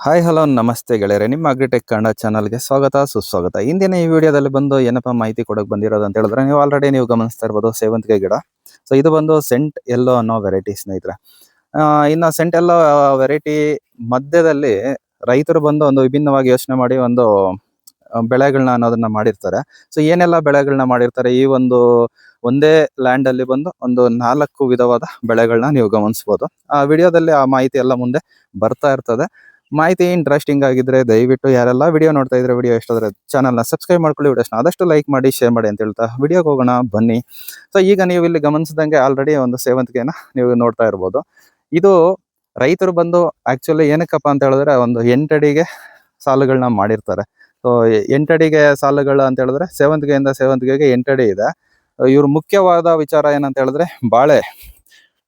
Hi hello, ನಮಸ್ತೆ ಗೆಳೆಯರೆ. ನಿಮ್ಮ ಅಗ್ರಿಟೆಕ್ ಕನ್ನಡ ಚಾನಲ್ಗೆ ಸ್ವಾಗತ, ಸುಸ್ವಾಗತ. ಇಂದಿನ ಈ ವಿಡಿಯೋದಲ್ಲಿ ಬಂದು ಏನಪ್ಪ ಮಾಹಿತಿ ಕೊಡೋಕೆ ಬಂದಿರೋದು ಅಂತ ಹೇಳಿದ್ರೆ, ನೀವು ಆಲ್ರೆಡಿ ನೀವು ಗಮನಿಸ್ತಾ ಇರ್ಬೋದು ಸೇವಂತಿಗೆ ಗಿಡ. ಸೊ ಇದು ಬಂದು ಸೆಂಟ್ ಎಲ್ಲೋ ಅನ್ನೋ ವೆರೈಟಿ ಸ್ನೇಹಿತರೆ. ಇನ್ನು ಸೆಂಟ್ ಎಲ್ಲೋ ವೆರೈಟಿ ಮಧ್ಯದಲ್ಲಿ ರೈತರು ಬಂದು ಒಂದು ವಿಭಿನ್ನವಾಗಿ ಯೋಚನೆ ಮಾಡಿ ಒಂದು ಬೆಳೆಗಳನ್ನ ಅನ್ನೋದನ್ನ ಮಾಡಿರ್ತಾರೆ. ಸೊ ಏನೆಲ್ಲ ಬೆಳೆಗಳನ್ನ ಮಾಡಿರ್ತಾರೆ? ಈ ಒಂದು, ಒಂದೇ ಲ್ಯಾಂಡ್ ಅಲ್ಲಿ ಬಂದು ಒಂದು ನಾಲ್ಕು ವಿಧವಾದ ಬೆಳೆಗಳನ್ನ ನೀವು ಗಮನಿಸಬಹುದು ಆ, ವಿಡಿಯೋದಲ್ಲಿ ಆ ಮಾಹಿತಿ ಎಲ್ಲ ಮುಂದೆ ಬರ್ತಾ ಇರ್ತದೆ. ಮಾಹಿತಿ ಇಂಟ್ರೆಸ್ಟಿಂಗ್ ಆಗಿದ್ರೆ ದಯವಿಟ್ಟು ಯಾರೆಲ್ಲ ವಿಡಿಯೋ ನೋಡ್ತಾ ಇದ್ರೆ ವಿಡಿಯೋ ಎಷ್ಟಾದ್ರೆ ಚಾನಲ್ನ ಸಬ್ಸ್ಕ್ರೈಬ್ ಮಾಡ್ಕೊಳ್ಳಿ. ವಿಡಿಯೋಸ್ನ ಆದಷ್ಟು ಲೈಕ್ ಮಾಡಿ ಶೇರ್ ಮಾಡಿ ಅಂತ ಹೇಳ್ತಾ ವಿಡಿಯೋಗೆ ಹೋಗೋಣ, ಬನ್ನಿ. ಸೊ ಈಗ ನೀವು ಇಲ್ಲಿ ಗಮನಿಸಿದಂಗೆ ಆಲ್ರೆಡಿ ಒಂದು ಸೇವಂತಿಗೆನ ನೀವು ನೋಡ್ತಾ ಇರ್ಬೋದು. ಇದು ರೈತರು ಬಂದು ಆಕ್ಚುಲಿ ಏನಕ್ಕಪ್ಪ ಅಂತ ಹೇಳಿದ್ರೆ ಒಂದು ಎಂಟಡಿಗೆ ಸಾಲುಗಳನ್ನ ಮಾಡಿರ್ತಾರೆ. ಸೊ ಎಂಟಡಿಗೆ ಸಾಲುಗಳು ಅಂತ ಹೇಳಿದ್ರೆ ಸೇವಂತಿಗೆಯಿಂದ ಸೇವಂತಿಗೆಗೆ ಎಂಟಡಿ ಇದೆ. ಇವ್ರ ಮುಖ್ಯವಾದ ವಿಚಾರ ಏನಂತ ಹೇಳಿದ್ರೆ ಬಾಳೆ.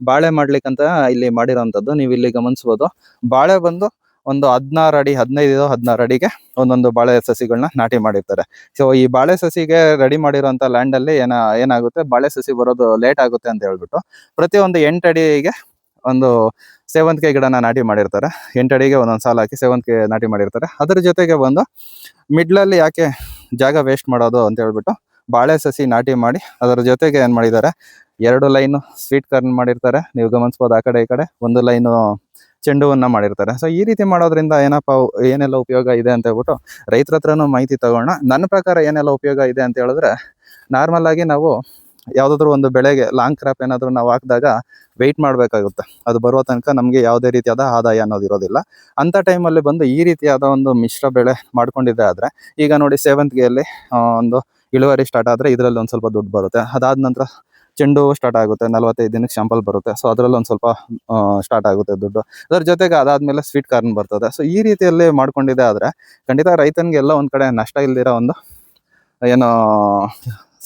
ಬಾಳೆ ಮಾಡ್ಲಿಕ್ಕಂತ ಇಲ್ಲಿ ಮಾಡಿರೋಂಥದ್ದು ನೀವು ಇಲ್ಲಿ ಗಮನಿಸ್ಬೋದು. ಬಾಳೆ ಬಂದು ಒಂದು ಹದಿನಾರು ಅಡಿ, ಹದಿನೈದು ಹದಿನಾರು ಅಡಿಗೆ ಒಂದೊಂದು ಬಾಳೆ ಸಸಿಗಳನ್ನ ನಾಟಿ ಮಾಡಿರ್ತಾರೆ. ಸೊ ಈ ಬಾಳೆ ಸಸಿಗೆ ರೆಡಿ ಮಾಡಿರೋಂಥ ಲ್ಯಾಂಡ್ ಅಲ್ಲಿ ಏನ, ಏನಾಗುತ್ತೆ? ಬಾಳೆ ಸಸಿ ಬರೋದು ಲೇಟ್ ಆಗುತ್ತೆ ಅಂತ ಹೇಳ್ಬಿಟ್ಟು ಒಂದು ಎಂಟು ಅಡಿಗೆ ಒಂದು ಸೇವಂತಿಗೆ ಗಿಡನ ನಾಟಿ ಮಾಡಿರ್ತಾರೆ. ಎಂಟು ಅಡಿಗೆ ಒಂದೊಂದು ಸಾಲ ಹಾಕಿ ಸೇವಂತಿಗೆ ನಾಟಿ ಮಾಡಿರ್ತಾರೆ. ಅದ್ರ ಜೊತೆಗೆ ಬಂದು ಮಿಡ್ಲಲ್ಲಿ ಯಾಕೆ ಜಾಗ ವೇಸ್ಟ್ ಮಾಡೋದು ಅಂತ ಹೇಳ್ಬಿಟ್ಟು ಬಾಳೆ ಸಸಿ ನಾಟಿ ಮಾಡಿ ಅದರ ಜೊತೆಗೆ ಏನು ಮಾಡಿದ್ದಾರೆ? ಎರಡು ಲೈನ್ ಸ್ವೀಟ್ ಕಾರ್ನ್ ಮಾಡಿರ್ತಾರೆ. ನೀವು ಗಮನಿಸ್ಬೋದು ಆ ಕಡೆ ಈ ಕಡೆ. ಒಂದು ಲೈನು ಚೆಂಡು ಹೂವನ್ನ ಮಾಡಿರ್ತಾರೆ. ಸೊ ಈ ರೀತಿ ಮಾಡೋದ್ರಿಂದ ಏನಪ್ಪ ಏನೆಲ್ಲ ಉಪಯೋಗ ಇದೆ ಅಂತ ಹೇಳ್ಬಿಟ್ಟು ರೈತರ ಹತ್ರನೂ ಮಾಹಿತಿ ತಗೋಣ ನನ್ನ ಪ್ರಕಾರ ಏನೆಲ್ಲ ಉಪಯೋಗ ಇದೆ ಅಂತ ಹೇಳಿದ್ರೆ, ನಾರ್ಮಲ್ ಆಗಿ ನಾವು ಯಾವುದಾದ್ರೂ ಒಂದು ಬೆಳೆಗೆ ಲಾಂಗ್ ಕ್ರಾಪ್ ಏನಾದರೂ ನಾವು ಹಾಕಿದಾಗ ವೆಯ್ಟ್ ಮಾಡಬೇಕಾಗುತ್ತೆ. ಅದು ಬರುವ ತನಕ ನಮಗೆ ಯಾವುದೇ ರೀತಿಯಾದ ಆದಾಯ ಅನ್ನೋದು ಇರೋದಿಲ್ಲ. ಅಂತ ಟೈಮಲ್ಲಿ ಬಂದು ಈ ರೀತಿಯಾದ ಒಂದು ಮಿಶ್ರ ಬೆಳೆ ಮಾಡ್ಕೊಂಡಿದ್ದೆ ಆದರೆ, ಈಗ ನೋಡಿ ಸೇವಂತಿಗೆಯಲ್ಲಿ ಒಂದು ಇಳುವರಿ ಸ್ಟಾರ್ಟ್ ಆದ್ರೆ ಇದರಲ್ಲಿ ಒಂದು ಸ್ವಲ್ಪ ದುಡ್ಡು ಬರುತ್ತೆ. ಅದಾದ ನಂತರ ಚೆಂಡು ಸ್ಟಾರ್ಟ್ ಆಗುತ್ತೆ ನಲವತ್ತೈದು ದಿನಕ್ಕೆ ಶಾಂಪಲ್ ಬರುತ್ತೆ. ಸೊ ಅದರಲ್ಲಿ ಒಂದು ಸ್ವಲ್ಪ ಸ್ಟಾರ್ಟ್ ಆಗುತ್ತೆ ದುಡ್ಡು. ಅದರ ಜೊತೆಗೆ ಅದಾದಮೇಲೆ ಸ್ವೀಟ್ ಕಾರ್ನ್ ಬರ್ತದೆ. ಸೊ ಈ ರೀತಿಯಲ್ಲಿ ಮಾಡ್ಕೊಂಡಿದೆ ಆದ್ರೆ ಖಂಡಿತ ರೈತನಿಗೆ ಎಲ್ಲ ಒಂದ್ ಕಡೆ ನಷ್ಟ ಇಲ್ದಿರೋ ಒಂದು ಏನು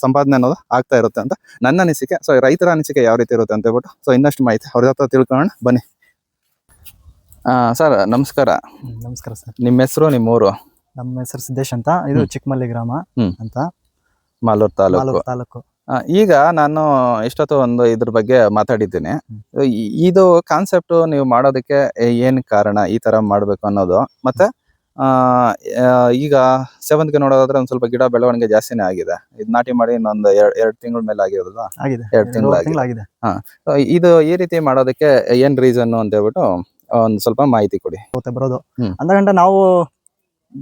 ಸಂಪಾದನೆ ಅನ್ನೋದು ಆಗ್ತಾ ಇರುತ್ತೆ ಅಂತ ನನ್ನ ಅನಿಸಿಕೆ. ಸೊ ರೈತರ ಅನಿಸಿಕೆ ಯಾವ ರೀತಿ ಇರುತ್ತೆ ಅಂತ ಹೇಳ್ಬಿಟ್ಟು ಸೊ ಇನ್ನಷ್ಟು ಮಾಹಿತಿ ಅವ್ರ ಹತ್ರ ತಿಳ್ಕೊಳ್ಳೋಣ. ಬನ್ನಿ. ಸರ್ ನಮಸ್ಕಾರ. ನಮಸ್ಕಾರ ಸರ್. ನಿಮ್ಮ ಹೆಸರು ನಿಮ್ಮ ಊರು? ನಮ್ಮ ಹೆಸರು ಸಿದ್ದೇಶ್ ಅಂತ. ಇದು ಚಿಕ್ಕಮಲ್ಲಿ ಗ್ರಾಮ ಅಂತ. ಮಾಲೂರು ತಾಲೂಕು. ತಾಲೂಕು. ಈಗ ನಾನು ಇಷ್ಟೊತ್ತು ಒಂದು ಇದ್ರ ಬಗ್ಗೆ ಮಾತಾಡಿದ್ದೀನಿ. ಇದು ಕಾನ್ಸೆಪ್ಟ್ ನೀವು ಮಾಡೋದಕ್ಕೆ ಏನ್ ಕಾರಣ ಈ ತರ ಮಾಡ್ಬೇಕು ಅನ್ನೋದು. ಮತ್ತೆ ಈಗ ಸೇವಂತಿಗೆ ನೋಡೋದಾದ್ರೆ ಒಂದ್ ಸ್ವಲ್ಪ ಗಿಡ ಬೆಳವಣಿಗೆ ಜಾಸ್ತಿನೇ ಆಗಿದೆ. ಇದು ನಾಟಿ ಮಾಡಿ ಇನ್ನೊಂದು ಎರಡ್ ಎರಡ್ ತಿಂಗಳ ಮೇಲೆ ಆಗಿರೋದಲ್ಲ ಎರಡ್ ತಿಂಗ್ಳಾಗಿದೆ. ಹಾ. ಇದು ಈ ರೀತಿ ಮಾಡೋದಕ್ಕೆ ಏನ್ ರೀಸನ್ ಅಂತ ಹೇಳ್ಬಿಟ್ಟು ಒಂದ್ ಸ್ವಲ್ಪ ಮಾಹಿತಿ ಕೊಡಿ. ಬರೋದು. ಅಂದ್ರೆ ನಾವು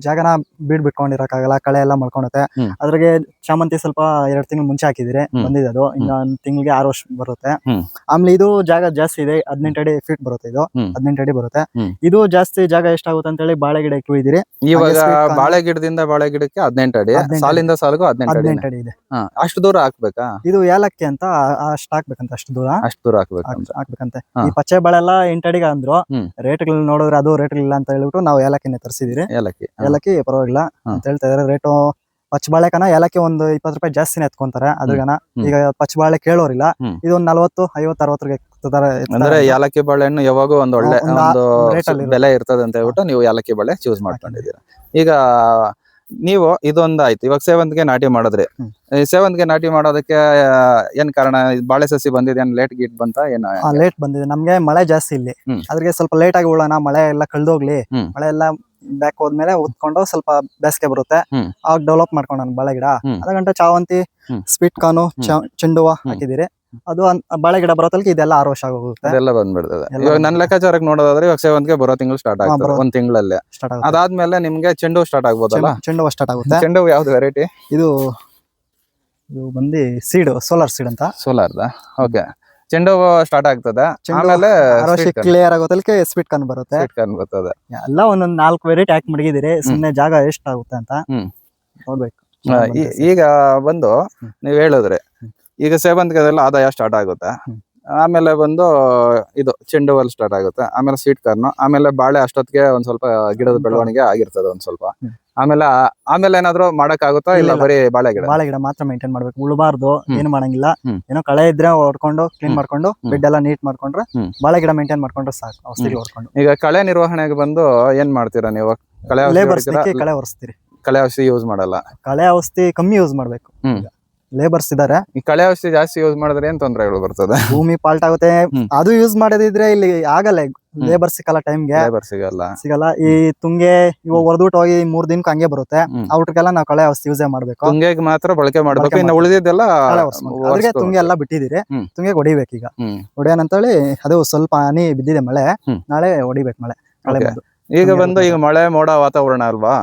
ಜಾಗನ ಬೀಡ್ ಬಿಟ್ಕೊಂಡಿರಕ್ಕಾಗಲ್ಲ ಕಳೆ ಎಲ್ಲ ಮಾಡ್ಕೊಂಡತ್ತೆ. ಅದ್ರಾಗೆ ಶಾಮಂತಿ ಸ್ವಲ್ಪ ಎರಡ್ ತಿಂಗಳು ಮುಂಚೆ ಹಾಕಿದಿರಿ. ಬಂದಿದೆ ಅದು. ಇನ್ನೊಂದ್ ತಿಂಗಳಿಗೆ ಆರು ವರ್ಷ ಬರುತ್ತೆ. ಆಮೇಲೆ ಇದು ಜಾಗ ಜಾಸ್ತಿ ಇದೆ ಹದಿನೆಂಟು ಅಡಿ ಫೀಟ್ ಬರುತ್ತೆ ಇದು. ಹದಿನೆಂಟು ಅಡಿ ಬರುತ್ತೆ. ಇದು ಜಾಸ್ತಿ ಜಾಗ ಎಷ್ಟಾಗುತ್ತೆ ಅಂತ ಹೇಳಿ ಬಾಳೆ ಗಿಡ ಕುಯ್ದಿರಿ ಇವಾಗ ಬಾಳೆ ಗಿಡದಿಂದ ಬಾಳೆ ಗಿಡಕ್ಕೆ ಹದಿನೆಂಟು ಅಡಿ 18 ಅಡಿ. ಸಾಲಿಂದ ಸಾಲಿಗೂ ಹದಿನೆಂಟು ಅಡಿ ಇದೆ. ಅಷ್ಟು ದೂರ ಹಾಕ್ಬೇಕಾ? ಇದು ಏಲಕ್ಕಿ ಅಂತ ಅಷ್ಟು ಹಾಕ್ಬೇಕಂತ ಅಷ್ಟು ದೂರ. ಅಷ್ಟು ದೂರ ಹಾಕ್ಬೇಕು ಹಾಕ್ಬೇಕಂತೆ. ಈ ಪಚ್ಚೆ ಬಾಳೆಲ್ಲ ಎಂಟಡಿಗೆ ಅಂದ್ರು ರೇಟ್ ರೇಟ್ಗಳು ನೋಡಿದ್ರೆ ಅದು ರೇಟ್ ಇಲ್ಲ ಅಂತ ಹೇಳ್ಬಿಟ್ಟು ನಾವು ಏಲಕ್ಕಿನೇ ತರಿಸಿದಿರಿ. ಏಲಕ್ಕಿ. ಏಲಕ್ಕಿ ಪರವಾಗಿಲ್ಲ ಅಂತ ಹೇಳ್ತಾ ಇದಾರೆ. ರೇಟು ಪಚ್ಚ ಬಾಳೆಕನ ಏಲಕ್ಕಿ ಒಂದು ಇಪ್ಪತ್ತು ರೂಪಾಯಿ ಜಾಸ್ತಿನೇ ಎತ್ಕೊಂತಾರೆ ಅದ್ರಗನ. ಈಗ ಪಚ್ಚ ಬಾಳೆ ಕೇಳೋರಿಲ್ಲ. ಇದೊಂದು ನಲವತ್ತು ಐವತ್ತು ಅರವತ್ತರಿಗೆ ಎತ್ತುತ್ತಾರೆ ಅಂದ್ರೆ ಯಾಲಕ್ಕಿ ಬಾಳೆಹಣ್ಣು ಯಾವಾಗೂ ಒಂದು ಒಳ್ಳೆ ಒಂದು ಬೆಲೆ ಇರ್ತದೆ ಅಂತ ಹೇಳ್ಬಿಟ್ಟು ನೀವು ಏಲಕ್ಕಿ ಬಾಳೆ ಚೂಸ್ ಮಾಡ್ಕೊಂಡಿದ್ದೀರಾ. ಈಗ ನೀವು ಇದೊಂದು ಆಯ್ತು ಇವಾಗ ಸೇವಂತಿಗೆ ನಾಟಿ ಮಾಡಿದ್ರಿ. ಸೇವಂತಿಗೆ ನಾಟಿ ಮಾಡೋದಕ್ಕೆ ಏನ್ ಕಾರಣ? ಬಾಳೆ ಸಸಿ ಬಂದಿದೆ ಏನ್ ಲೇಟ್ ಗೀಟ್ ಬಂತ ಏನ? ಲೇಟ್ ಬಂದಿದೆ. ನಮ್ಗೆ ಮಳೆ ಜಾಸ್ತಿ ಇಲ್ಲಿ. ಅದ್ರಿಗೆ ಸ್ವಲ್ಪ ಲೇಟ್ ಆಗಿ ಉಳ್ಳೋಣ ಮಳೆ ಎಲ್ಲ ಕಳ್ದೋಗ್ಲಿ. ಮಳೆ ಎಲ್ಲ ಬ್ಯಾಕ್ ಹೋದ್ಮೇಲೆ ಉತ್ಕೊಂಡು ಸ್ವಲ್ಪ ಬೇಸಿಗೆ ಬರುತ್ತೆ. ಹ್ಮ್. ಅವಾಗ ಡೆವಲಪ್ ನಾನು ಬಾಳೆ ಗಿಡ. ಹ್ಮ್. ಅದ ಗಂಟೆ ಚಾವಂತಿ ಹ್ಮ್. ಸ್ವೀಟ್ ಕಾರ್ನು ಚೆಂಡು ಹೂವ. ಹಾಕಿದಿರಿ ಅದು ಅನ್- ಬಾಳೆ ಗಿಡ ಬರೋತಲ್కి ಇದೆಲ್ಲ ಆರು ವರ್ಷ ಆಗೋಗುತ್ತೆ. ಅದೆಲ್ಲ ಬಂದ್ಬಿಡ್ತದೆ. ಎಲ್ಲ ಇವಾಗ ನನ್ನ ಲೆಕ್ಕಾಚಾರಕ್ಕೆ ನೋಡೋದಾದ್ರೆ ಇವಾಗ ಸೇವಂತಿಗೆ ಬರೋ ತಿಂಗಳು ಸ್ಟಾರ್ಟ್ ಹಾ, ಆಗ್ತದೆ. ಬರೋ- ಒಂದ್ ತಿಂಗಳಲ್ಲೇ. ಸ್ಟಾರ್ಟ್ ಆಗುತ್ತೆ. ಅದಾದ್ಮೇಲೆ ನಿಮ್ಗೆ ಚೆಂಡು ಸ್ಟಾರ್ಟ್ ಆಗ್ಬೋದಲ್ಲ? ಚೆಂಡು- ಚೆಂಡು ಹೂವ ಸ್ಟಾರ್ಟ್ ಆಗುತ್ತೆ. ಚೆಂಡು ಯಾವ್ದು ವೆರೈಟಿ ಇದು ಇದು ಬಂದು ಸೀಡ್ ಸೋಲಾರ್ ಸೀಡ್ ಅಂತ. ಸೋಲಾರ್ದ ಓಕೆ ಚೆಂಡು ಹೂವು ಸ್ಟಾರ್ಟ್ ಆಗ್ತದೆ ಆಮೇಲೆ ಕ್ಲಿಯರ್ ಆಗೋದಕ್ಕೆ ಸ್ವೀಟ್ ಕನ್ ಬರುತ್ತೆ. ಬರ್ತದೆ. ಎಲ್ಲ ಒಂದೊಂದ್ ನಾಲ್ಕು ವೆರೈಟಿ ಹಾಕಿ ಮಡಗಿದಿರಿ ಸುಮ್ನೆ ಜಾಗ ಎಷ್ಟ್ ಆಗುತ್ತೆ ಅಂತ. ನೋಡ್ಬೇಕು. ಈಗ ಬಂದು. ನೀವ್ ಹೇಳಿದ್ರಿ ಈಗ ಸೇವಂತಿಗೆದೆಲ್ಲ ಆದಾಯ ಸ್ಟಾರ್ಟ್ ಆಗುತ್ತೆ. ಆಮೇಲೆ ಬಂದು ಇದು ಚೆಂಡು ಹೂವಲ್ಲಿ ಸ್ಟಾರ್ಟ್ ಆಗುತ್ತೆ. ಆಮೇಲೆ ಸ್ವೀಟ್ ಕಾರ್ನ್ ಆಮೇಲೆ ಬಾಳೆ ಅಷ್ಟೊತ್ತಿಗೆ ಒಂದ್ ಸ್ವಲ್ಪ ಗಿಡದ ಬೆಳವಣಿಗೆ ಆಗಿರ್ತದೆ ಒಂದ್ ಸ್ವಲ್ಪ. ಆಮೇಲೆ ಆಮೇಲೆ ಏನಾದ್ರು ಮಾಡಕ್ ಆಗುತ್ತಾ ಇಲ್ಲ ಇಲ್ಲ. ಬರೀ ಬಾಳೆ ಗಿಡ ಬಾಳೆ ಗಿಡ ಮಾತ್ರ ಮೇಂಟೈನ್ ಮಾಡ್ಬೇಕು ಉಳಬಾರ್ದು ಹ್ಮ್. ಏನು ಮಾಡಂಗಿಲ್ಲ ಹ್ಮ್. ಏನೋ ಕಳೆ ಇದ್ರೆ ಹೊಡ್ಕೊಂಡು ಕ್ಲೀನ್ ಹ್ಮ್. ಮಾಡ್ಕೊಂಡು ಹ್ಮ್. ಬೆಡ್ ಎಲ್ಲ ನೀಟ್ ಮಾಡ್ಕೊಂಡ್ರೆ ಹ್ಮ್. ಬಾಳೆ ಗಿಡ ಮೇಂಟೈನ್ ಮಾಡ್ಕೊಂಡ್ರೆ ಸಾಕು ಔಷಧಿ ಹೊಡ್ಕೊಂಡು ಈಗ ಕಳೆ ನಿರ್ವಹಣೆಗೆ ಬಂದು ಏನ್ ಮಾಡ್ತೀರಾ ನೀವು ಕಳೆ ಔಷಧಿ ಲೇಬರ್ಸ್ ಹೊಡಿತೀರಾ? ಕಳೆ ಒರೆಸ್ತೀರಿ ಕಳೆ ಔಷಧಿ ಯೂಸ್ ಮಾಡಲ್ಲ ಕಳೆ ಔಷಧಿ ಕಮ್ಮಿ ಯೂಸ್ ಮಾಡ್ಬೇಕು ಹ್ಮ್. ಲೇಬರ್ಸ್ ಇದಾರೆ ಈ ಕಳೆ ಔಷಧಿ ಜಾಸ್ತಿ ಯೂಸ್ ಮಾಡಿದ್ರೆ ಏನ್ ತೊಂದರೆಗಳು ಬರ್ತದೆ ಭೂಮಿ ಪಾಲ್ಟ್ ಆಗುತ್ತೆ ಹ್ಮ್. ಅದು ಯೂಸ್ ಮಾಡೋದಿದ್ರೆ ಇಲ್ಲಿ ಆಗಲ್ಲ. ಲೇಬರ್ ಸಿಕ್ಕಲ್ಲ ಟೈಮ್ಗೆ ಲೇಬರ್ ಸಿಗಲ್ಲ. ಸಿಗಲ್ಲ. ಈ ತುಂಗೆ ಇವಾಗ ಹೊರದೂಟ ಹೋಗಿ ಮೂರ್ ದಿನಕ್ಕೆ ಹಂಗೆ ಬರುತ್ತೆ. ಔಟ್ಗೆಲ್ಲ ನಾವು ಕಳೆ ಔಷಧಿ ಯೂಸೇ ಮಾಡ್ಬೇಕು. ತುಂಗೆಗೆ ಮಾತ್ರ ಬಳಕೆ ಮಾಡ್ಬೇಕು. ಇನ್ನು ಉಳಿದಿದ್ದೆಲ್ಲ ಅದ್ರಿಗೆ ತುಂಗೆ ಎಲ್ಲ ಬಿಟ್ಟಿದ್ದೀರಿ. ತುಂಗೆ ಹೊಡಿಬೇಕು ಈಗ ಅಂತ ಹೇಳಿ ಅದು ಸ್ವಲ್ಪ ಹನಿ ಬಿದ್ದಿದೆ ಮಳೆ. ನಾಳೆ ಹೊಡಿಬೇಕು ಮಳೆ. ಈಗ ತುಂಗೆ ಬಂದು ಈಗ ಮಳೆ ಮೋಡ ವಾತಾವರಣ ಅಲ್ವಾ.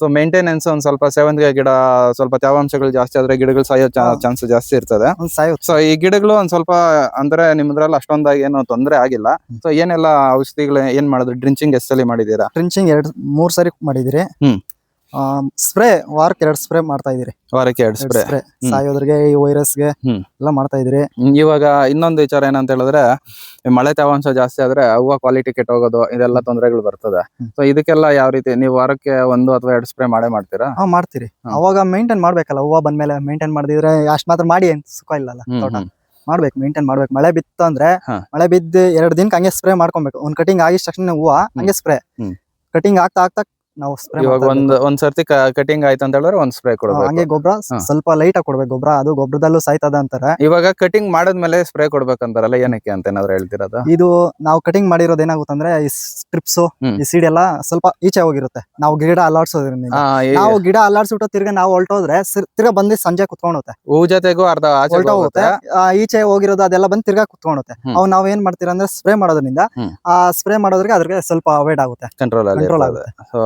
ಸೊ ಮೇಂಟೆನೆನ್ಸ್ ಒಂದ್ ಸ್ವಲ್ಪ ಸೇವಂತಿಗೆ ಗಿಡ ಸ್ವಲ್ಪ ತೇವಾಂಶಗಳು ಜಾಸ್ತಿ ಆದ್ರೆ ಗಿಡಗಳು ಸಾಯೋ. ಚಾನ್ಸ್ ಜಾಸ್ತಿ ಇರ್ತದೆ ಸೊ ಈ ಗಿಡಗಳು ಒಂದ್ ಸ್ವಲ್ಪ ಅಂದ್ರೆ ನಿಮ್ದ್ರಲ್ಲಿ ಅಷ್ಟೊಂದಾಗಿ ಏನು ತೊಂದರೆ ಆಗಿಲ್ಲ. ಸೊ ಏನೆಲ್ಲ ಔಷಧಿಗಳು ಏನ್ ಮಾಡಿದ್ರಿ ಡ್ರಿಂಚಿಂಗ್ ಎಷ್ಟಲ್ಲಿ ಮಾಡಿದೀರಾ ಡ್ರಿಂಚಿಂಗ್ ಎರಡ್ ಮೂರ್ ಸರಿ ಮಾಡಿದಿರಿ ಹ್ಮ್. ಸ್ಪ್ರೇ ವಾರಕ್ಕೆ ಎರಡು ಸ್ಪ್ರೇ ಮಾಡ್ತಾ ಇದೀರಿ ವಾರಕ್ಕೆ ಎರಡು ಸ್ಪ್ರೇ ಸ್ಪ್ರೇ ಸಾಯೋದ್ರಿಗೆ ಈ ವೈರಸ್ಗೆ. ಎಲ್ಲ ಮಾಡ್ತಾ ಇದ್ರಿ ಇವಾಗ ಇನ್ನೊಂದು ವಿಚಾರ ಏನಂತ ಹೇಳಿದ್ರೆ ಮಳೆ ತೇವಾಂಶ ಜಾಸ್ತಿ ಆದ್ರೆ ಹೂವ ಕ್ವಾಲಿಟಿ ಕೆಟ್ಟೋಗೋದು ಇದೆಲ್ಲ ತೊಂದರೆಗಳು ಬರ್ತದೆ. ಸೊ ಇದಕ್ಕೆಲ್ಲ ಯಾವ ರೀತಿ ನೀವು ವಾರಕ್ಕೆ ಒಂದು ಅಥವಾ ಎರಡು ಸ್ಪ್ರೇ ಮಾಡೇ ಮಾಡ್ತೀರಾ? ಹಾ ಮಾಡ್ತೀರಿ. ಅವಾಗ ಮೇಂಟೈನ್ ಮಾಡ್ಬೇಕಲ್ಲ ಹೂವ ಬಂದ್ಮೇಲೆ ಮೇಂಟೈನ್ ಮಾಡಿದ್ರೆ ಅಷ್ಟ್ ಮಾತ್ರ ಮಾಡಿ ಏನ್ ಸುಖ ಇಲ್ಲಲ್ಲ ತೋಟ. ಮಾಡ್ಬೇಕು ಮೇಂಟೈನ್ ಮಾಡ್ಬೇಕು. ಮಳೆ ಬಿತ್ತು ಅಂದ್ರೆ ಮಳೆ ಬಿದ್ದು ಎರಡು ದಿನಕ್ಕೆ ಹಂಗೆ ಸ್ಪ್ರೇ ಮಾಡ್ಕೊಬೇಕು. ಒಂದ್ ಕಟಿಂಗ್ ಆಗಿದ ತಕ್ಷಣ ಹೂವ ಹಂಗೆ ಸ್ಪ್ರೇ ಕಟಿಂಗ್ ಆಗ್ತಾ ಆಗ್ತಾ ನಾವು ಸ್ಪ್ರೇ ಇವಾಗ ಒಂದ್ ಒಂದ್ ಸರ್ತಿ ಕಟಿಂಗ್ ಆಯ್ತು ಅಂತ ಹೇಳಿದ್ರೆ ಒಂದ್ ಸ್ಪ್ರೇ ಕೊಡ್ಬೇಕು. ಹಂಗೆ ಗೊಬ್ಬರ ಸ್ವಲ್ಪ ಲೈಟ್ ಆಗಿ ಕೊಡ್ಬೇಕು. ಗೊಬ್ಬರ ಅದು ಗೊಬ್ಬರದಲ್ಲೂ ಸಾಯ್ತದ ಅಂತಾರೆ. ಇವಾಗ ಕಟಿಂಗ್ ಮಾಡಿದ್ಮೇಲೆ ಸ್ಪ್ರೇ ಕೊಡ್ಬೇಕಂತಾರಲ್ಲ ಏನಕ್ಕೆ ಅಂತ ಏನಾದ್ರು ಹೇಳ್ತಿರೋದು? ಇದು ನಾವು ಕಟಿಂಗ್ ಮಾಡಿರೋದು ಏನಾಗುತ್ತಂದ್ರೆ ಈ ಸ್ಟ್ರಿಪ್ಸ್ ಈ ಸೀಡ್ ಎಲ್ಲ ಸ್ವಲ್ಪ ಈಚೆ ಹೋಗಿರುತ್ತೆ. ನಾವು ಗಿಡ ಅಲ್ಲಾಡ್ಸೋದ್ರಿಂದ. ನಾವು ಗಿಡ ಅಲ್ಲಾಡ್ಸ್ಬಿಟ್ಟು ತಿರ್ಗಾ ನಾವು ಹೊಲ್ಟೋದ್ರೆ ತಿರ್ಗ ಬಂದು ಸಂಜೆ ಕುತ್ಕೊಂಡುತ್ತೆ ಹೂ ಜೊತೆಗೂ ಅರ್ಧ ಹೊಲ್ಟ ಹೊಲ್ಟೋಗುತ್ತೆ. ಆ, ಈಚೆ ಹೋಗಿರೋದು ಅದೆಲ್ಲ ಬಂದು ತಿರ್ಗಾ ಕುತ್ಕೊಂಡುತ್ತೆ. ಅವ್ ನಾವ್ ಏನ್ ಮಾಡ್ತೀರಾ ಅಂದ್ರೆ ಸ್ಪ್ರೇ ಮಾಡೋದ್ರಿಂದ ಆ ಸ್ಪ್ರೇ ಮಾಡೋದ್ರಿಗೆ ಅದ್ರಿಗೆ ಸ್ವಲ್ಪ ಅವಾಯ್ಡ್ ಆಗುತ್ತೆ. ಕಂಟ್ರೋಲ್ ಕಂಟ್ರೋಲ್ ಆಗುತ್ತೆ. ಸೊ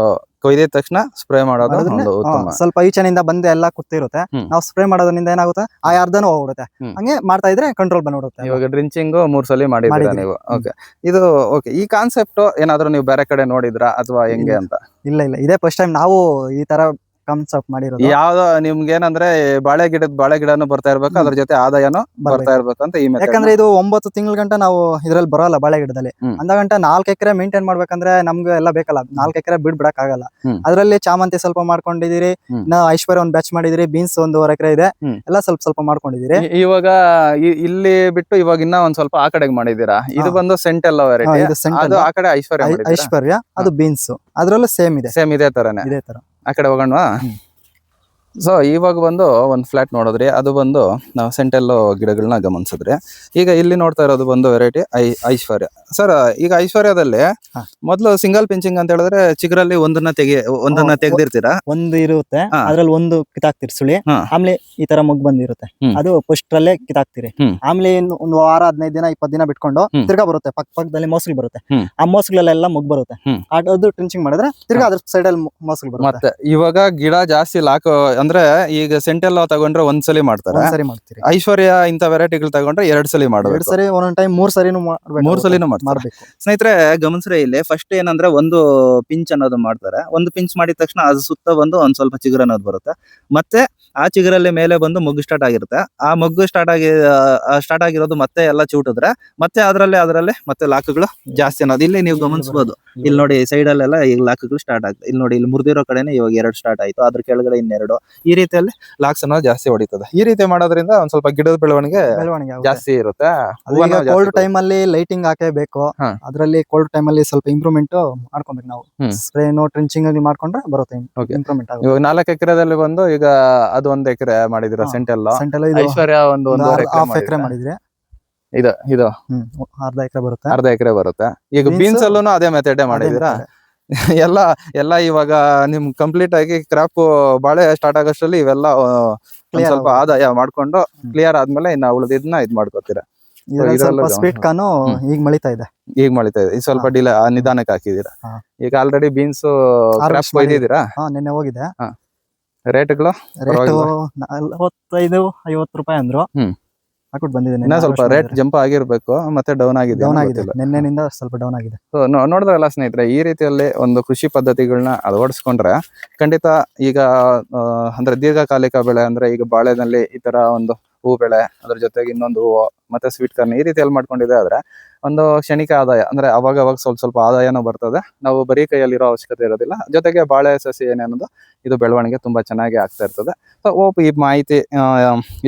ಕೊಯ್ದಿದ ತಕ್ಷಣ ಸ್ಪ್ರೇ ಮಾಡೋದು ಒಂದು ಉತ್ತಮ. ಸ್ವಲ್ಪ ಈಚೆನಿಂದ ಬಂದೆ ಎಲ್ಲ ಕುತ್ತಿರುತ್ತೆ. ನಾವು ಸ್ಪ್ರೇ ಮಾಡೋದ್ರಿಂದ ಏನಾಗುತ್ತೆ? ಆ ಅರ್ಧನೂ ಹೋಗ್ಬಿಡುತ್ತೆ. ಹಂಗೆ ಮಾಡ್ತಾ ಇದ್ರೆ ಕಂಟ್ರೋಲ್ ಬಂದ್ಬಿಡುತ್ತೆ. ಇವಾಗ ಡ್ರಿಂಚಿಂಗ್ ಮೂರ್ ಸಲ ಮಾಡಿದ್ರೆ ನೀವು? ಓಕೆ ಇದು ಓಕೆ ಈ ಕಾನ್ಸೆಪ್ಟ್ ಏನಾದ್ರು ನೀವು ಬೇರೆ ಕಡೆ ನೋಡಿದ್ರಾ ಅಥವಾ ಹೆಂಗೆ ಅಂತ? ಇಲ್ಲ ಇಲ್ಲ. ಇದೇ ಫಸ್ಟ್ ಟೈಮ್ ನಾವು ಈ ತರ ಕಾನ್ಸೆಪ್ಟ್ ಮಾಡಿರೋದು. ಯಾವ್ದೋ ನಿಮ್ಗೆ ಏನಂದ್ರೆ ಬಾಳೆ ಗಿಡದ ಬಾಳೆ ಗಿಡನು ಬರ್ತಾ ಇರ್ಬೇಕು ಅದ್ರ ಜೊತೆ ಆದಾಯನು ಬರ್ತಾ ಇರ್ಬೇಕು ಅಂತ ಈ ಯಾಕಂದ್ರೆ ಇದು ಒಂಬತ್ತು ತಿಂಗಳ ಗಂಟ ನಾವು ಇದ್ರಲ್ಲಿ ಬರೋಲ್ಲ ಬಾಳೆ ಗಿಡದಲ್ಲಿ. ಹ್ಮ್. ಅಂದ ಗಂಟ ನಾಲ್ಕು ಎಕರೆ ಮೇಂಟೈನ್ ಮಾಡ್ಬೇಕಂದ್ರೆ ನಮ್ಗೆ ಎಲ್ಲ ಬೇಕಲ್ಲ. ನಾಲ್ಕು ಎಕರೆ ಬಿಡ್ ಬಿಡಕ್ ಆಗಲ್ಲ ಹ್ಮ್. ಅದ್ರಲ್ಲಿ ಚಾಮಂತಿ ಸ್ವಲ್ಪ ಮಾಡ್ಕೊಂಡಿದೀರಿ ಹ್ಮ್. ಇನ್ನ ಐಶ್ವರ್ಯ ಒಂದ್ ಬ್ಯಾಚ್ ಮಾಡಿದಿರಿ ಬೀನ್ಸ್ ಒಂದೂವರೆ ಎಕರೆ ಇದೆ. ಹ್ಮ್. ಎಲ್ಲ ಸ್ವಲ್ಪ ಸ್ವಲ್ಪ ಮಾಡ್ಕೊಂಡಿದೀರಿ. ಇ- ಇವಾಗ ಇ- ಇಲ್ಲಿ ಬಿಟ್ಟು ಇವಾಗ ಇನ್ನ ಒಂದ್ ಸ್ವಲ್ಪ ಆ ಕಡೆಗೆ ಮಾಡಿದೀರಾ ಇದು ಹಾ. ಬಂದು ಸೆಂಟ್ ಎಲ್ಲ ಹಾ, ವೆರೈಟಿ ಇದು ಅದು ಸೆಂಟ್ರಲ್ ಆ ಕಡೆ ಐಶ್ವರ್ಯ? ಐಶ್ವರ್ಯ ಅದು ಬೀನ್ಸ್ ಅದ್ರಲ್ಲೂ ಸೇಮ್ ಇದೆ. ಸೇಮ್ ಇದೇ ತರನೇ. ಇದೇ ತರ. ಆ ಕಡೆ ಹೋಗೋಣವಾ ಹ್ಮ್. ಸೊ ಇವಾಗ ಬಂದು ಒಂದು ಫ್ಲಾಟ್ ನೋಡಿದ್ರಿ. ಅದು ಬಂದು ನಾವು ಸೆಂಟೆಲ್ಲೋ ಗಿಡಗಳನ್ನ ಗಮನಿಸಿದ್ರಿ. ಈಗ ಇಲ್ಲಿ ನೋಡ್ತಾ ಇರೋದು ಬಂದು ವೆರೈಟಿ ಐ ಐಶ್ವರ್ಯ. ಸರ್ ಈಗ ಐಶ್ವರ್ಯದಲ್ಲಿ. ಮೊದಲು ಸಿಂಗಲ್ ಪಿಂಚಿಂಗ್ ಅಂತ ಹೇಳಿದ್ರೆ ಚಿಗುರಲ್ಲಿ ಒಂದನ್ನ ತೆಗಿ ಒಂದನ್ನ ತೆಗೆದಿರ್ತೀರಾ? ಒಂದು ಇರುತ್ತೆ. ಅದ್ರಲ್ಲಿ ಒಂದು ಕಿತಾಕ್ತಿರಿ ಸುಳಿ. ಆಮೇಲೆ ಈ ತರ ಮಗ್ ಬಂದಿರುತ್ತೆ. ಅದು ಫಸ್ಟ್ ಅಲ್ಲೇ ಕಿತಾಕ್ತಿರಿ. ಆಮೇಲೆ ಒಂದು ವಾರ ಹದಿನೈದು ದಿನ ಇಪ್ಪತ್ತು ದಿನ ಬಿಟ್ಕೊಂಡು. ತಿರ್ಗಾ ಬರುತ್ತೆ. ಪಕ್ಕ ಪಕ್ಕದಲ್ಲಿ ಮೊಸರು ಬರುತ್ತೆ. ಆ ಮೋಸ್ಗಳೆಲ್ಲ ಮಗ್ ಬರುತ್ತೆ. ಅದು ಟ್ರಿಂಚಿಂಗ್ ಮಾಡಿದ್ರೆ ತಿರ್ಗಾ ಅದ್ರ ಸೈಡ್ ಅಲ್ಲಿ ಮೊಸರು ಬರುತ್ತೆ. ಇವಾಗ ಗಿಡ ಜಾಸ್ತಿ ಲಾಕ್ ಅಂದ್ರೆ ಈಗ ಸೆಂಟೆಲ್ಲ ತಗೊಂಡ್ರೆ ಒಂದ್ಸಲಿ ಮಾಡ್ತಾರೆ. ಸರಿ ಮಾಡ್ತೀರಿ. ಐಶ್ವರ್ಯ ಇಂತ ವೆರೈಟಿಗಳು ತಗೊಂಡ್ರೆ ಎರಡ್ ಸಲಿ ಎರಡ್ ಸರಿ ಒಂದೊಂದ್ ಟೈಮ್ ಮೂರ್ ಸರಿನೂ ಮಾಡ್ಬೇಕು. ಮೂರ್ ಸಲಿನೂ ಮಾಡ್ತಾರೆ. ಮಾಡ್ಬೇಕು. ಸ್ನೇಹಿತರೆ ಗಮನಿಸ್ರೆ ಇಲ್ಲಿ ಫಸ್ಟ್ ಏನಂದ್ರೆ ಒಂದು ಪಿಂಚ್ ಅನ್ನೋದು ಮಾಡ್ತಾರೆ. ಒಂದು ಪಿಂಚ್ ಮಾಡಿದ ತಕ್ಷಣ ಅದು ಸುತ್ತ ಬಂದು ಒಂದ್ ಸ್ವಲ್ಪ ಚಿಗುರು ಅನ್ನೋದು ಬರುತ್ತೆ. ಮತ್ತೆ ಆ ಚಿಗುರಲ್ಲಿ ಮೇಲೆ ಬಂದು ಮಗ್ಗು ಸ್ಟಾರ್ಟ್ ಆಗಿರುತ್ತೆ. ಆ ಮಗ್ಗು ಸ್ಟಾರ್ಟ್ ಆಗಿ ಸ್ಟಾರ್ಟ್ ಆಗಿರೋದು ಮತ್ತೆ ಎಲ್ಲ ಚೂಟಿದ್ರೆ ಮತ್ತೆ ಅದರಲ್ಲೇ ಅದರಲ್ಲೇ ಮತ್ತೆ ಲಾಕ್ಗಳು ಜಾಸ್ತಿ ಅನ್ನೋದು. ಇಲ್ಲಿ ನೀವು ಗಮನಿಸಬಹುದು ಇಲ್ಲಿ ನೋಡಿ ಸೈಡ್ ಅಲ್ಲೆಲ್ಲ ಈಗ ಲಾಕುಗಳು ಸ್ಟಾರ್ಟ್ ಆಗ್ತದೆ ಇಲ್ಲಿ ನೋಡಿ ಇಲ್ಲಿ ಮುರಿದಿರೋ ಕಡೆನೆ ಇವಾಗ ಎರಡು ಸ್ಟಾರ್ಟ್ ಆಯ್ತು. ಅದ್ರ ಕೆಳಗಡೆ ಇನ್ನೆರಡು. ಈ ರೀತಿಯಲ್ಲಿ ಲಾಕ್ಸ್ ಅನ್ನೋದು ಜಾಸ್ತಿ ಹೊಡಿತದೆ. ಈ ರೀತಿ ಮಾಡೋದ್ರಿಂದ ಒಂದ್ ಸ್ವಲ್ಪ ಗಿಡದ ಬೆಳವಣಿಗೆ ಬೆಳವಣಿಗೆ ಜಾಸ್ತಿ ಇರುತ್ತೆ. ಕೋಲ್ಡ್ ಟೈಮ್ ಅಲ್ಲಿ ಲೈಟಿಂಗ್ ಹಾಕಬೇಕು. ಅದರಲ್ಲಿ ಕೋಲ್ಡ್ ಟೈಮ್ ಅಲ್ಲಿ ಸ್ವಲ್ಪ ಇಂಪ್ರೂವ್ಮೆಂಟ್ ಮಾಡ್ಕೊಬೇಕು ನಾವು. ಸ್ಪ್ರೇನು ಟ್ರೆಂಚಿಂಗ್ ಅಲ್ಲಿ ಮಾಡ್ಕೊಂಡ್ರೆ ಬರುತ್ತೆ. ಇಂಪ್ರೂವ್ಮೆಂಟ್ ಆಗುತ್ತೆ. ಇವಾಗ ನಾಲ್ಕು ಎಕರೆದಲ್ಲಿ ಬಂದು ಈಗ ಅದು ಒಂದ್ ಎಕರೆ ಮಾಡಿದಿರ ಸೆಂಟೆಲ್ಲ ಸೆಂಟೆಲ್ಲ ಇದು ಐಶ್ವರ್ಯ ಒಂದು ಒಂದೂವರೆ ಹಾಫ್ ಎಕರೆ ಎಕರೆ ಮಾಡಿದ್ರೆ? ಇದು ಇದು. ಹ್ಮ್ ಅರ್ಧ ಎಕರೆ ಬರುತ್ತೆ. ಅರ್ಧ ಎಕರೆ ಬರುತ್ತೆ. ಈಗ Beans- ಬೀನ್ಸ್ ಅಲ್ಲೂ ಅದೇ ಮೆಥಡೇ ಮಾಡಿದಿರಾ? ಎಲ್ಲ ಎಲ್ಲ ಇವಾಗ ನಿಮ್ ಕಂಪ್ಲೀಟ್ ಆಗಿ ಕ್ರಾಪ್ ಬಾಳೆ ಸ್ಟಾರ್ಟ್ ಆಗೋಷ್ಟರಲ್ಲಿ ಇವೆಲ್ಲ ಆ, ಒಂದ್ Clear ಸ್ವಲ್ಪ ಆದಾಯ ಮಾಡ್ಕೊಂಡು ಕ್ಲಿಯರ್ ಆದ್ಮೇಲೆ ಇನ್ನ ಉಳಿದಿದ್ನ ಇದ್ ಮಾಡ್ಕೋತೀರಾ? ಇದ್ರಲ್ಲಿ ಇದ್ರಲ್ಲೂ ಸ್ವಲ್ಪ ಸ್ವೀಟ್ ಕಾನು ಈಗ ಮಳಿತಾ ಇದೆ. ಈಗ ಮಳಿತಾ ಇದೆ. ಈಗ ಸ್ವಲ್ಪ ಡಿಲೇ ನಿಧಾನಕ್ಕೆ ಹಾಕಿದೀರಾ? ಹಾ. ಈಗ ಆಲ್ರೆಡಿ ಬೀನ್ಸ್ ಕ್ರಾಪ್ Harvest ಹಾ ನಿನ್ನೆ ಹೋಗಿದೆ. ರೇಟ್ಗಳು? ರೇಟ್? ನಲವತ್ತೈದು ಐವತ್ತು ರೂಪಾಯಿ ಅಂದ್ರು. ಹ್ಮ್. ಹಾಕ್ಬಿಟ್ಟು ಬಂದಿದ್ದೀನಿ. ಇನ್ನ ಸ್ವಲ್ಪ ರೇಟ್ ಜಂಪ್ ಆಗಿರ್ಬೇಕು ಮತ್ತೆ ಡೌನ್ ಆಗಿದೆ ಡೌನ್ ಆಗಿದೆ. ನಿನ್ನೆನಿಂದ ಸ್ವಲ್ಪ ಡೌನ್ ಆಗಿದೆ. ಸೊ ನೋಡಿದ್ರಲ್ಲ ಸ್ನೇಹಿತರೆ ಈ ರೀತಿಯಲ್ಲಿ ಒಂದು ಕೃಷಿ ಪದ್ಧತಿಗಳನ್ನ ಅಳವಡಿಸ್ಕೊಂಡ್ರೆ ಖಂಡಿತ ಈಗ ಅಂದ್ರೆ ದೀರ್ಘಕಾಲಿಕ ಬೆಳೆ ಅಂದ್ರೆ ಈಗ ಬಾಳೆನಲ್ಲಿ ಈ ತರ ಒಂದು ಹೂ ಬೆಳೆ ಅದ್ರ ಜೊತೆಗೆ ಇನ್ನೊಂದು ಹೂವು ಮತ್ತೆ ಸ್ವೀಟ್ ಕಾರ್ನ್ ಈ ರೀತಿಯಲ್ಲಿ ಮಾಡ್ಕೊಂಡಿದೆ ಆದ್ರೆ ಒಂದು ಕ್ಷಣಿಕ ಆದಾಯ ಅಂದ್ರೆ ಅವಾಗ ಅವಾಗ ಸ್ವಲ್ಪ ಸ್ವಲ್ಪ ಆದಾಯನೂ ಬರ್ತದೆ. ನಾವು ಬರೀ ಕೈಯಲ್ಲಿರೋ ಅವಶ್ಯಕತೆ ಇರೋದಿಲ್ಲ. ಜೊತೆಗೆ ಬಾಳೆ ಸಸಿ ಏನೇನದು ಇದು ಬೆಳವಣಿಗೆ ತುಂಬಾ ಚೆನ್ನಾಗಿ ಆಗ್ತಾ ಇರ್ತದೆ. ಸೊ ಓಪ್ ಈ ಮಾಹಿತಿ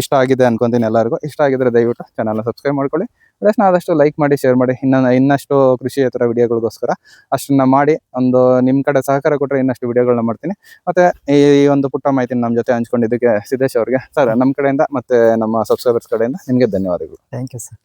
ಇಷ್ಟ ಆಗಿದೆ ಅನ್ಕೊಂತೀನಿ ಎಲ್ಲರಿಗೂ. ಇಷ್ಟ ಆಗಿದ್ರೆ ದಯವಿಟ್ಟು ಚಾನಲ್ನ ಸಬ್ಸ್ಕ್ರೈಬ್ ಮಾಡ್ಕೊಳ್ಳಿ. ಪ್ಲಸ್ ಆದಷ್ಟು ಲೈಕ್ ಮಾಡಿ ಶೇರ್ ಮಾಡಿ. ಇನ್ನ ಇನ್ನಷ್ಟು ಕೃಷಿ ಹತ್ರ ವಿಡಿಯೋಗಳಿಗೋಸ್ಕರ ಅಷ್ಟನ್ನ ಮಾಡಿ. ಒಂದು ನಿಮ್ಮ ಕಡೆ ಸಹಕಾರ ಕೊಟ್ಟರೆ ಇನ್ನಷ್ಟು ವಿಡಿಯೋಗಳನ್ನ ಮಾಡ್ತೀನಿ. ಮತ್ತೆ ಈ ಒಂದು ಪುಟ್ಟ ಮಾಹಿತಿ ನಮ್ಮ ಜೊತೆ ಹಂಚ್ಕೊಂಡಿದ್ದಕ್ಕೆ ಸಿದ್ದೇಶ್ ಅವ್ರಿಗೆ. ಸರ್ ನಮ್ಮ ಕಡೆಯಿಂದ ಮತ್ತೆ ನಮ್ಮ ಸಬ್ಸ್ಕ್ರೈಬರ್ಸ್ ಕಡೆಯಿಂದ ನಿಮಗೆ ಧನ್ಯವಾದಗಳು. Thank you sir